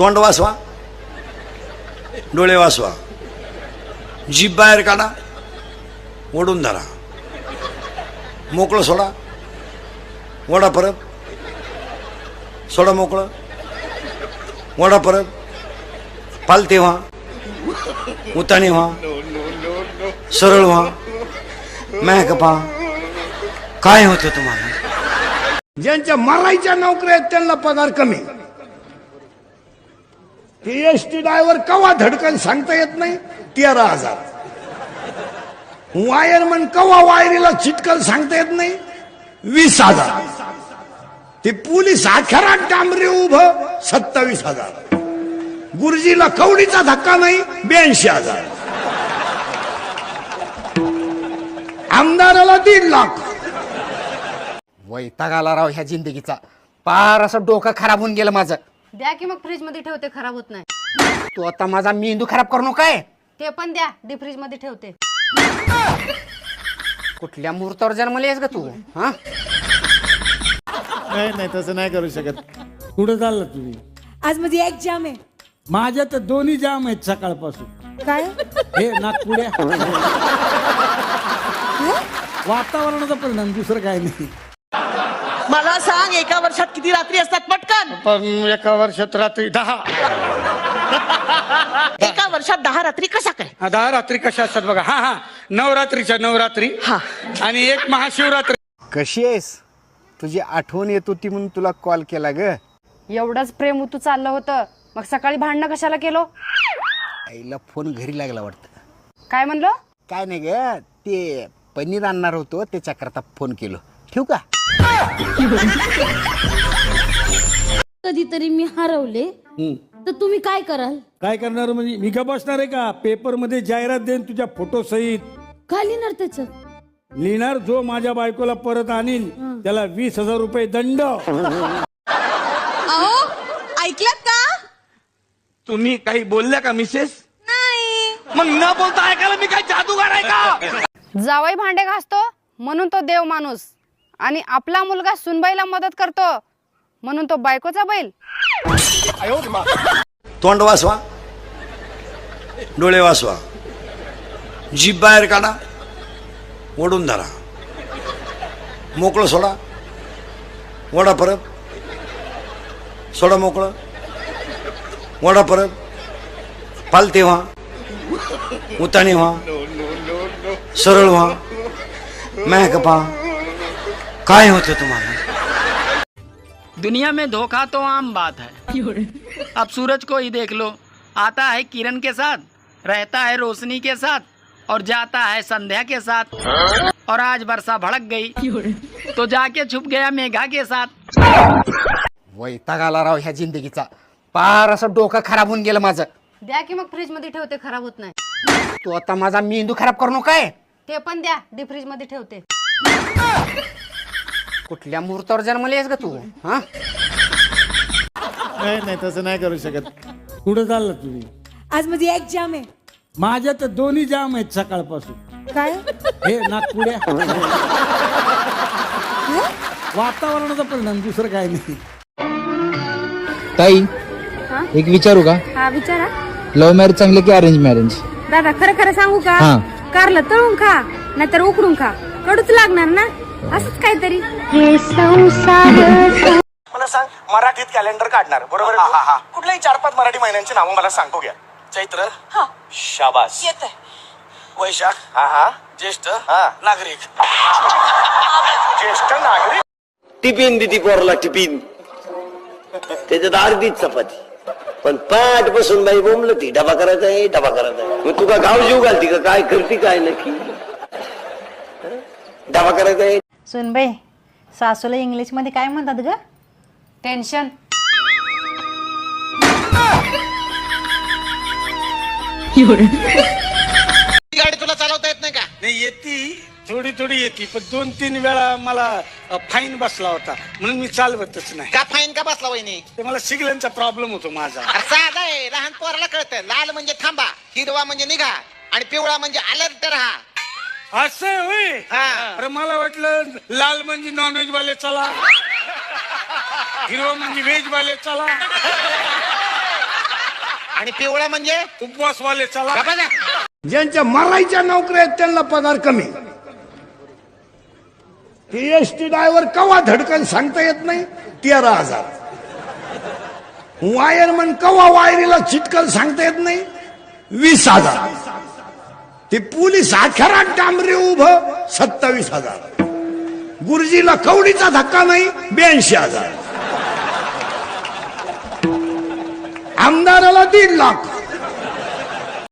तोंड वासवा. डोळे वासवा. जीभ बाहेर काढा. ओढून धरा. मोकळं सोडा. वडा परत. सोडा मोकळं. वडा परत. पालते व्हा. उताणे व्हा. सरळ व्हा. मॅकपा काय होतं तुम्हाला? ज्यांच्या मरायच्या नोकऱ्या आहेत त्यांना पगार कमी. एस टी ड्रायव्हर कवा धडकन सांगता येत नाही? तेरा हजार. वायरमन कवा वायरीला चिटकल सांगता येत नाही? वीस हजार. ते पोलीस अखेरात डांबरे उभं सत्तावीस हजार. गुरुजीला कवडीचा धक्का नाही ब्याऐंशी हजार. आमदाराला दीड लाख. वैताग आला राव ह्या जिंदगीचा. पार असं डोकं खराब होऊन गेलं माझं. द्या की मग फ्रीजमध्ये ठेवते खराब होत नाही. तू आता माझा मेंदू खराब करू नको काय ते पण द्या डी फ्रीजमध्ये ठेवते. कुठल्या मुहूर्तावर जन्मले आहेस का तू हा? नाही नाही तसं नाही करू शकत. कुठं चाललं तुम्ही? आज माझी एक्झाम आहे. माझ्या तर दोन्ही जाम आहेत सकाळपासून. काय? हे नागपुड्या. वातावरणाचा परिणाम दुसरं काय नाही. मला सांग एका वर्षात किती रात्री असतात? पटकन. पण एका वर्षात रात्री दहा. एका वर्षात दहा रात्री कशा काय? हा, दहा रात्री कशा असतात बघा. हा हा. नवरात्रीच्या नवरात्री. हा. आणि एक महाशिवरात्री. कशी आहेस? तुझी आठवण येत होती म्हणून तुला कॉल केला ग. एवढंच प्रेम तू चाललं होतं. मग सकाळी भांडणं कशाला केलो? आईला फोन घरी लागला वाटतं. काय म्हणलो? काय नाही ग ते पनीर आणणार होतो त्याच्याकरता फोन केलो. ठेवू का? कधीतरी मी हरवले तर तुम्ही काय कराल? काय करणार म्हणजे मी का बसणार आहे का? पेपरमध्ये जाहिरात देईन तुझ्या फोटो सहित. काय लिहिणार त्याच? लिहिणार जो माझ्या बायकोला परत आणील त्याला वीस हजार रुपये दंड. ऐकलात का? तुम्ही काही बोलल्या का मिसेस नाही. मग न बोलता ऐकायला मी काय जादूगार आहे का? जावई भांडे घासतो म्हणून तो देव माणूस. आणि आपला मुलगा सुनबाईला मदत करतो. म्हणून तो बायकोचा बैल. तोंड वासवा. डोळे वासवा. जीभ बाहेर काढा. ओढून धरा. मोकळं सोडा. वडा परत. सोडा मोकळं. वडा परत. पालते व्हा. उताणे व्हा. सरळ व्हा. मॅक पहा. काय होतं तुम्हाला? दुनिया में धोखा तो आम बात है। अब सूरज को ही देख लो। आता है किरण के साथ रहता है रोशनी के साथ और जाता है संध्या के साथ। और आज वर्षा भड़क गई। तो जाके छुप गया मेघा के साथ। वैताग आला राव ह्या जिंदगीचा। पार असं डोकं खराब होऊन गेलं माझं। द्या की मग फ्रीजमध्ये ठेवते खराब होत नाही. तू आता माझा मेंदू खराब करू नको काय ते पण द्या डी फ्रीजमध्ये ठेवते. कुठल्या मुहूर्तावर जन्मले आहेस का तू? हा? नाही नाही तसं नाही करू शकत. कुठं चाललं तुम्ही? आज माझी एक्झाम आहे. माझ्या तर दोन्ही जाम आहेत सकाळपासून. काय? हे नागपुड्या. वातावरणाचा परिणाम दुसरं काय नाही. ताई एक विचारू का? हा विचारा. लव्ह मॅरेज चांगले की अरेंज मॅरेज दादा खरं खरं सांगू का? हा. कारला तळून खा नाहीतर उकडून खा. कडूच लागणार ना. असंच काहीतरी. मला सांग मराठीत कॅलेंडर काढणार बरोबर आहे तू? कुठल्याही चार पाच मराठी महिन्यांची नावं मला सांग बघूया. चैत्र शाबास. येत वैशाख हा हा. ज्येष्ठ हा. नागरिक. ज्येष्ठ नागरिक? टिफिन दिदी पोरला टिफिन. त्याच्यात अर्धीच चपाती. पण पाठ बसून बाई बोंबल ती डबा करायचा आहे डबा करायचा आहे. मग तुका गाव जीव घालती का? काय करते काय नक्की? हं? डबा करायचा आहे सुनबाई सासूला इंग्लिशमध्ये काय म्हणतात ग? टेन्शन गाडी तुला चालवता येत नाही का? नाही येते. थोडी थोडी येते. पण दोन तीन वेळा मला फाईन बसला होता. म्हणून मी चालवतच नाही. का फाईन का बसला वहिनी? ते मला सिग्नलचा प्रॉब्लेम होतो माझा. अरे साधा आहे. लहान पोराला कळतं लाल म्हणजे थांबा हिरवा म्हणजे निघा आणि पिवळा म्हणजे अलर्ट राहा. असं होय? हा. अरे मला वाटलं लाल म्हणजे नॉनव्हेज वाले चला. हिरवा म्हणजे व्हेज वाले चला. आणि पिवळा म्हणजे? उपवासवाले चला. गप्पा जा. ज्यांच्या मरायच्या नोकऱ्या आहेत त्यांना पगार कमी. एसटी ड्रायव्हर कवा धडकन सांगता येत नाही? तेरा हजार. वायरमन कवा वायरीला चिटकल सांगता येत नाही? वीस हजार. ते पोलीस आखेरात डांबरे उभं सत्तावीस हजार. गुरुजीला कवडीचा धक्का नाही ब्याऐंशी हजार. आमदाराला दीड लाख.